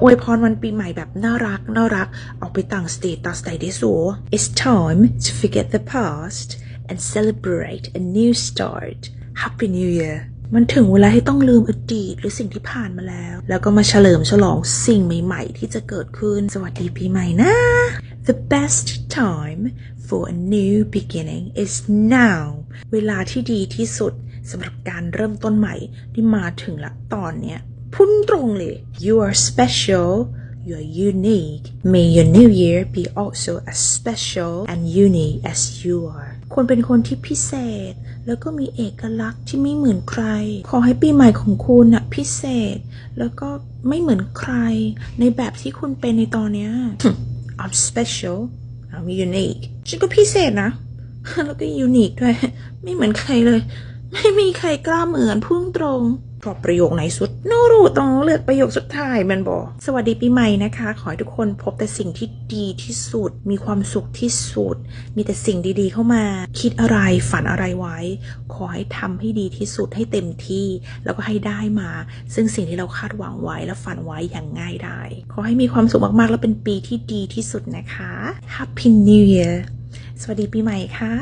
อวยพรวันปีใหม่แบบน่ารักน่ารักออกไปต่างสเตต่างสเตทได้สู It's time to forget the past and celebrate a new start Happy New Year มันถึงเวลาที่ต้องลืมอดีตหรือสิ่งที่ผ่านมาแล้ว แล้วก็มาเฉลิมฉลองสิ่งใหม่ๆ ที่จะเกิดขึ้น สวัสดีปีใหม่นะ The best time for a new beginning is now เวลาที่ดีที่สุดสำหรับการเริ่มต้นใหม่ที่มาถึงละตอนเนี้ย พุ่งตรงเลย You are special You are unique May your new year be also as special and unique as you are ควรเป็นคนที่พิเศษ แล้วก็มีเอกลักษณ์ที่ไม่เหมือนใคร ขอให้ปีใหม่ของคุณน่ะพิเศษ แล้วก็ไม่เหมือนใคร ในแบบที่คุณเป็นในตอนเนี้ย I'm special I'm unique ฉันก็พิเศษนะ แล้วก็ยูนิคด้วย ไม่เหมือนใครเลย ไม่มีใครกล้าเหมือนพุ่งตรงชอบประโยคไหนสุด โนรูต้องเลือกประโยคสุดท้ายมันบอก สวัสดีปีใหม่นะคะ ขอให้ทุกคนพบแต่สิ่งที่ดีที่สุด มีความสุขที่สุด มีแต่สิ่งดีๆเข้ามา คิดอะไรฝันอะไรไว้ ขอให้ทำให้ดีที่สุดให้เต็มที่ แล้วก็ให้ได้มา ซึ่งสิ่งที่เราคาดหวังไว้และฝันไว้อย่างง่ายได้ขอให้มีความสุขมากๆ และเป็นปีที่ดีที่สุดนะคะ Happy New Year สวัสดีปีใหม่ค่ะ